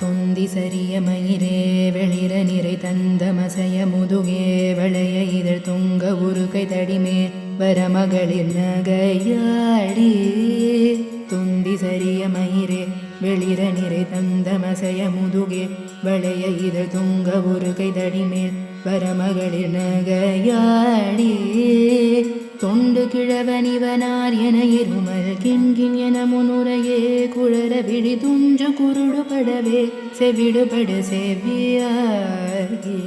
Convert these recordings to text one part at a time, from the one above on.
தொந்தி சரிய மயிரே வெளிர நிறை தந்த மசைய முதுகே வளைய இதழ் தொங்க உருகை தடிமே வரமகளிர் நகையாடி தொந்தி சரிய மயிரே வெளிர நிறை தந்த மசைய முதுகே வளைய இதழ் தொங்க உருகை தடிமேல் வரமகளிர் நகையாடி தொண்டு கிழவனிவனார் என இருமல் கிண்கின் என முன்னுரையே குழற விழி துஞ்சு குருடுபடவே. செவிடுபடு செவ்வியாகே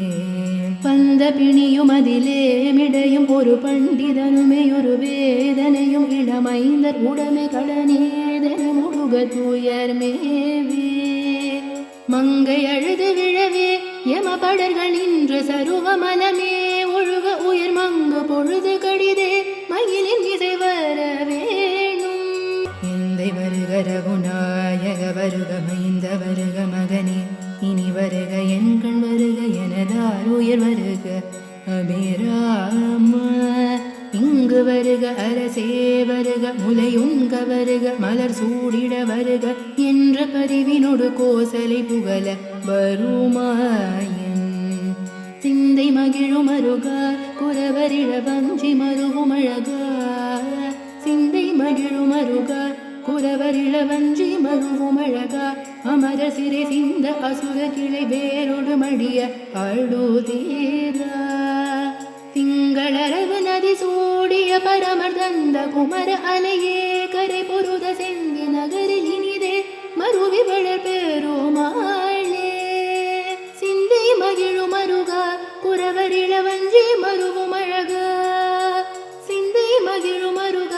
வந்த பிணியும் அதிலே மிடையும் ஒரு பண்டிதனுமே. ஒரு வேதனையும் இளமைந்தர் உடமை கடனேதன முடுக தூயர் மேவே. மங்கை அழுது யமபடர்கள் யம படர்கள் நின்ற சருவ மனமே ஒழுக உயர் மங்கு பொழுது கடிதே மயிலின் இசை வர வேணும் எந்தை வருக ரகுநாயக வருக மைந்த வருக மகனே. இனி வருக என் கண் வருக எனதார் உயர் வருக அபிராமா இங்கு வருக அரசே வருக முலையுங்க வருக மலர் சூடிட வருக என்ற பதிவினொடு கோசலை புகழ வருமாயன். சிந்தை மகிழும் அருகா குறவரிட வஞ்சி மருகும் அழகா சிந்தை மகிழும் அருகா குறவரிள வஞ்சி மருவும் அழகா அமர சிறை சிந்த அசுர கிளை வேரொடு மடிய அழுதீரா. கந்த குமர அலையே கரை பொருத செந்தி நகரில் இனிதே மருவி வளர் பெருமாளே. சிந்தை மகிழும் அருக குறவர் இளவஞ்சி மருவும் அழக. சிந்தை மகிழும் அருக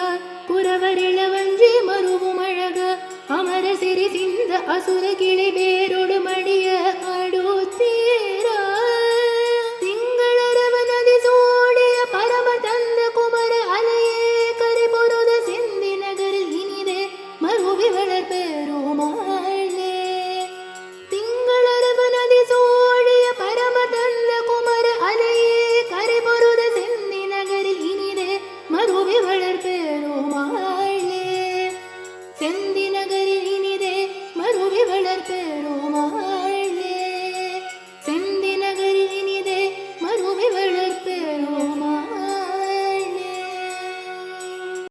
குறவர் இளவஞ்சி மருவும் அழக. அமர சிறி சிந்த அசுர கிளை